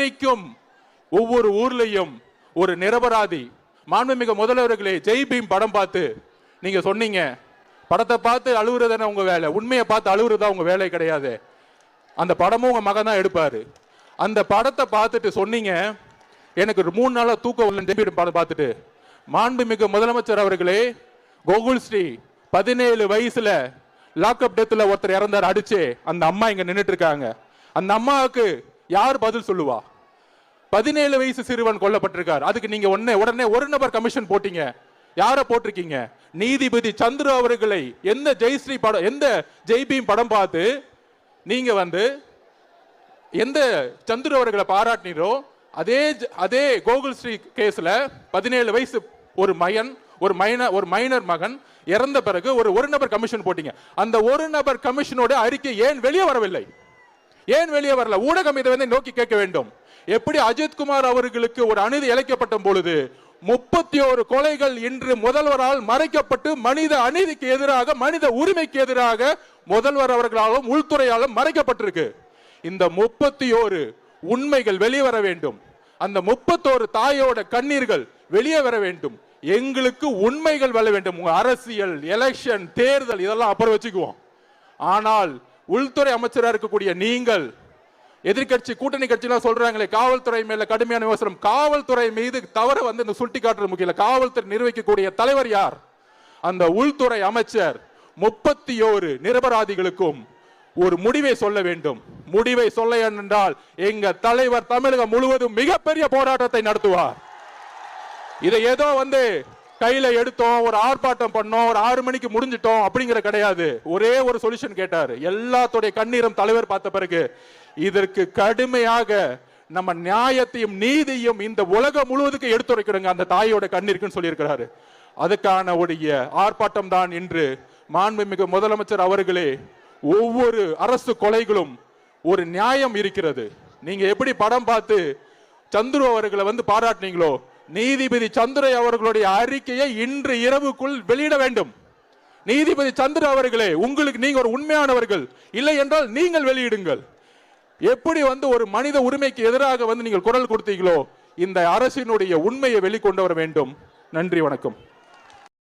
இன்னைக்கும் ஒவ்வொரு ஊர்லயும் ஒரு நிரபராதி மாண்புமிகு முதல்வர்களே ஜெய் பீம் படம் பார்த்து நீங்க சொன்னீங்க படத்தை பார்த்து அழுகுறதானே உங்க வேலை? உண்மையை பார்த்து அழுகுறதா உங்க வேலை கிடையாது. அந்த படமும் உங்க மகன் தான் எடுப்பாரு. அந்த படத்தை பார்த்துட்டு சொன்னீங்க எனக்கு ஒரு மூணு நாளாக தூக்கம் வரல ஜெய் பீம் படம் பார்த்துட்டு மாண்புமிகு முதலமைச்சர் அவர்களே கோகுல் ஸ்ரீ பதினேழு வயசுல லாக்அப் டெத்தில் ஒருத்தர் இறந்தார் அடிச்சு அந்த அம்மா இங்க நின்றுட்டு இருக்காங்க. அந்த அம்மாவுக்கு யார் பதில் சொல்லுவா? பதினேழு வயசு சிறுவன் கொல்லப்பட்டிருக்கார். அதுக்கு நீங்க உடனே உடனே ஒரு நபர் கமிஷன் போட்டீங்க. யாரை போட்டிருக்கீங்க? நீதிபதி சந்துரு அவர்களை எந்த ஜெய்ஸ்ரீ படம் எந்த ஜெய்பீம் படம் பார்த்து நீங்க வந்து எந்த சந்துரு அவர்களை பாராட்டினீரோ அதே ஜ- அதே கோகுல் ஸ்ரீ கேஸ்ல பதினேழு வயசு ஒரு மயன் ஒரு மைனர் ஒரு மைனர் மகன் இறந்த பிறகு ஒரு ஒரு நபர் கமிஷன் போட்டீங்க. அந்த ஒரு நபர் கமிஷனோட அறிக்கை ஏன் வெளியே வரவில்லை? ஏன் வெளியே வரல? ஊடகம் இதை வந்து நோக்கி கேட்க வேண்டும். எப்படி அஜித்குமார் அவர்களுக்கு ஒரு அநீதி இழைக்கப்பட்ட பொழுது முப்பத்தி ஒரு கொலைகள் இன்று முதல்வரால் மறைக்கப்பட்டு மனித அநீதிக்கு எதிராக மனித உரிமைக்கு எதிராக முதல்வர் அவர்களாலும் உள்துறையாலும் மறைக்கப்பட்டிருக்கு. இந்த முப்பத்தி ஓரு உண்மைகள் வெளியே வர வேண்டும். அந்த முப்பத்தோரு தாயோட கண்ணீர்கள் வெளியே வர வேண்டும். எங்களுக்கு உண்மைகள் வர வேண்டும். உங்க அரசியல் எலெக்ஷன் தேர்தல் இதெல்லாம் அப்புறம் வச்சுக்குவோம். ஆனால் உள்துறை அமைச்சராக இருக்கக்கூடிய நீங்கள் எதிர்க்கட்சி கூட்டணி கட்சிலாம் சொல்றாங்களே காவல்துறை மேல கடுமையான விமர்சனம். காவல்துறை மீது தவற வந்து இந்த சுட்டி காட்டுறது முக்கியம் காவல்துறை நிர்வகிக்கக்கூடிய தலைவர் யார்? அந்த உள்துறை அமைச்சர் முப்பத்தி ஓரு நிரபராதிகளுக்கும் ஒரு முடிவை சொல்ல வேண்டும். முடிவை சொல்ல என்றால் எங்க தலைவர் தமிழகம் முழுவதும் மிகப்பெரிய போராட்டத்தை நடத்துவார். இதை ஏதோ வந்து கையில எடுத்தோம் ஒரு ஆர்ப்பாட்டம் பண்ணோம் ஒரு ஆறு மணிக்கு முடிஞ்சிட்டோம் அப்படிங்கிற கிடையாது. ஒரே ஒரு சொல்யூஷன் கேட்டார். எல்லாத்துடைய கண்ணீரும் தலைவர் பார்த்த பிறகு இதற்கு கடுமையாக நம்ம நியாயத்தையும் நீதியும் இந்த உலகம் முழுவதுக்கு எடுத்துரைக்கிறோங்க அந்த தாயோட கண்ணீருக்குன்னு சொல்லியிருக்கிறாரு. அதுக்கான உடைய ஆர்ப்பாட்டம் தான் இன்று மாண்புமிகு முதலமைச்சர் அவர்களே ஒவ்வொரு அரசு கொலைகளும் ஒரு நியாயம் இருக்கிறது. நீங்க எப்படி படம் பார்த்து சந்துரு அவர்களை வந்து பாராட்டினீங்களோ நீதிபதி சந்திரை அவர்களுடைய அறிக்கையை இன்று இரவுக்குள் வெளியிட வேண்டும். நீதிபதி சந்திர அவர்களே உங்களுக்கு நீங்க ஒரு உண்மையானவர்கள். இல்லை என்றால் நீங்கள் வெளியிடுங்கள். எப்படி வந்து ஒரு மனித உரிமைக்கு எதிராக வந்து நீங்கள் குரல் கொடுத்தீங்களோ இந்த அரசினுடைய உண்மையை வெளிக்கொண்டு வர வேண்டும். நன்றி வணக்கம்.